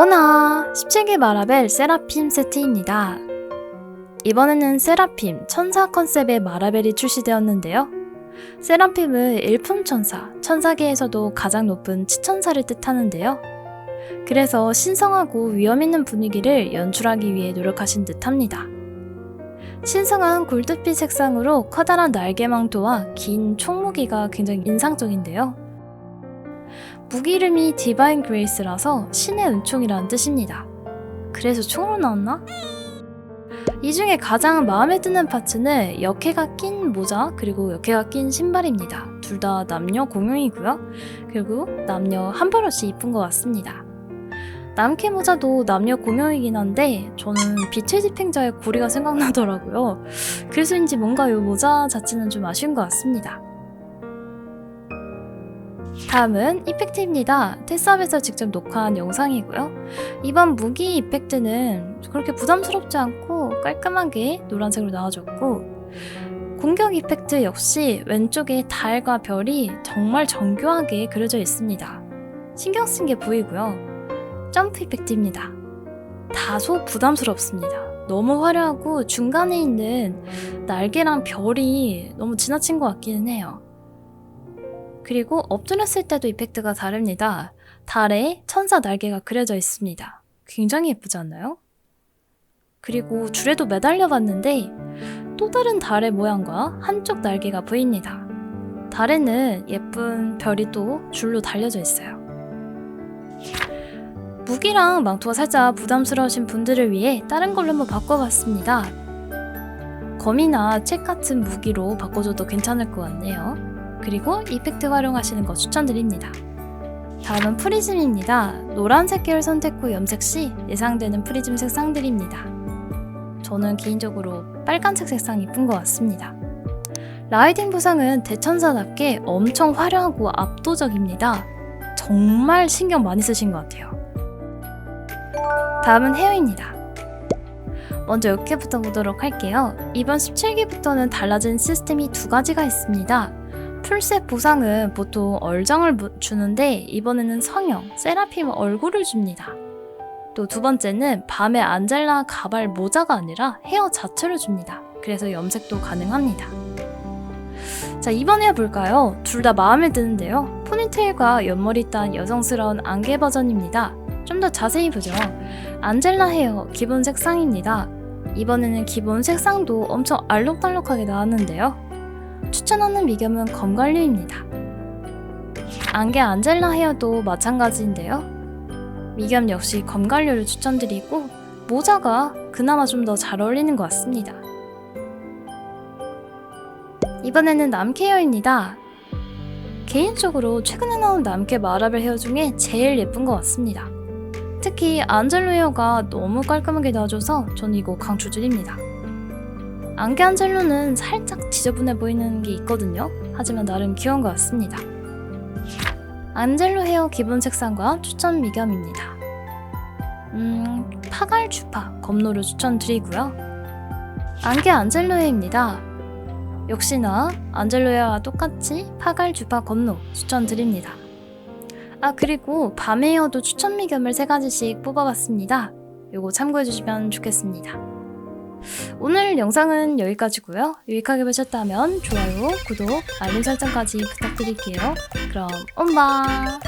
오나 17기 마라벨 세라핌 세트입니다. 이번에는 세라핌 천사 컨셉의 마라벨이 출시되었는데요. 세라핌은 일품 천사, 천사계에서도 가장 높은 치천사를 뜻하는데요. 그래서 신성하고 위험 있는 분위기를 연출하기 위해 노력하신 듯합니다. 신성한 골드빛 색상으로 커다란 날개망토와 긴 총무기가 굉장히 인상적인데요. 무기 이름이 디바인 그레이스라서 신의 은총이라는 뜻입니다. 그래서 총으로 나왔나? 이 중에 가장 마음에 드는 파츠는 역해가 낀 모자 그리고 역해가 낀 신발입니다. 둘 다 남녀 공용이고요. 그리고 남녀 한 벌씩 이쁜 것 같습니다. 남캐 모자도 남녀 공용이긴 한데 저는 빛의 집행자의 고리가 생각나더라고요. 그래서인지 뭔가 이 모자 자체는 좀 아쉬운 것 같습니다. 다음은 이펙트입니다. 테스업에서 직접 녹화한 영상이고요. 이번 무기 이펙트는 그렇게 부담스럽지 않고 깔끔하게 노란색으로 나와줬고 공격 이펙트 역시 왼쪽에 달과 별이 정말 정교하게 그려져 있습니다. 신경 쓴 게 보이고요. 점프 이펙트입니다. 다소 부담스럽습니다. 너무 화려하고 중간에 있는 날개랑 별이 너무 지나친 것 같기는 해요. 그리고 엎드렸을 때도 이펙트가 다릅니다. 달에 천사 날개가 그려져 있습니다. 굉장히 예쁘지 않나요? 그리고 줄에도 매달려 봤는데 또 다른 달의 모양과 한쪽 날개가 보입니다. 달에는 예쁜 별이 또 줄로 달려져 있어요. 무기랑 망토가 살짝 부담스러우신 분들을 위해 다른 걸로 한번 바꿔봤습니다. 검이나 책 같은 무기로 바꿔줘도 괜찮을 것 같네요. 그리고 이펙트 활용하시는 거 추천드립니다. 다음은 프리즘입니다. 노란색 계열 선택 후 염색 시 예상되는 프리즘 색상들입니다. 저는 개인적으로 빨간색 색상 이쁜 것 같습니다. 라이딩 부상은 대천사답게 엄청 화려하고 압도적입니다. 정말 신경 많이 쓰신 것 같아요. 다음은 헤어입니다. 먼저 역해부터 보도록 할게요. 이번 17기부터는 달라진 시스템이 두 가지가 있습니다. 풀셋 보상은 보통 얼정을 무- 주는데 이번에는 성형, 세라핌 얼굴을 줍니다. 또 두 번째는 밤에 안젤라 가발 모자가 아니라 헤어 자체를 줍니다. 그래서 염색도 가능합니다. 자, 이번에 해볼까요? 둘 다 마음에 드는데요. 포니테일과 옆머리 딴 여성스러운 안개 버전입니다. 좀 더 자세히 보죠. 안젤라 헤어 기본 색상입니다. 이번에는 기본 색상도 엄청 알록달록하게 나왔는데요. 추천하는 미겸은 검관류입니다. 안개 안젤라 헤어도 마찬가지인데요. 미겸 역시 검관류를 추천드리고 모자가 그나마 좀 더 잘 어울리는 것 같습니다. 이번에는 남캐 헤어입니다. 개인적으로 최근에 나온 남캐 마라벨 헤어 중에 제일 예쁜 것 같습니다. 특히 안젤로 헤어가 너무 깔끔하게 나와줘서 저는 이거 강추드립니다. 안개 안젤로는 살짝 지저분해 보이는 게 있거든요. 하지만 나름 귀여운 것 같습니다. 안젤로 헤어 기본 색상과 추천 미겸입니다. 음, 파갈 주파 검노를 추천드리고요. 안개 안젤로 헤어입니다. 역시나 안젤로 헤어와 똑같이 파갈 주파 검노 추천드립니다. 아 그리고 밤 헤어도 추천 미겸을 세 가지씩 뽑아봤습니다. 요거 참고해주시면 좋겠습니다. 오늘 영상은 여기까지고요. 유익하게 보셨다면 좋아요, 구독, 알림 설정까지 부탁드릴게요. 그럼 엄바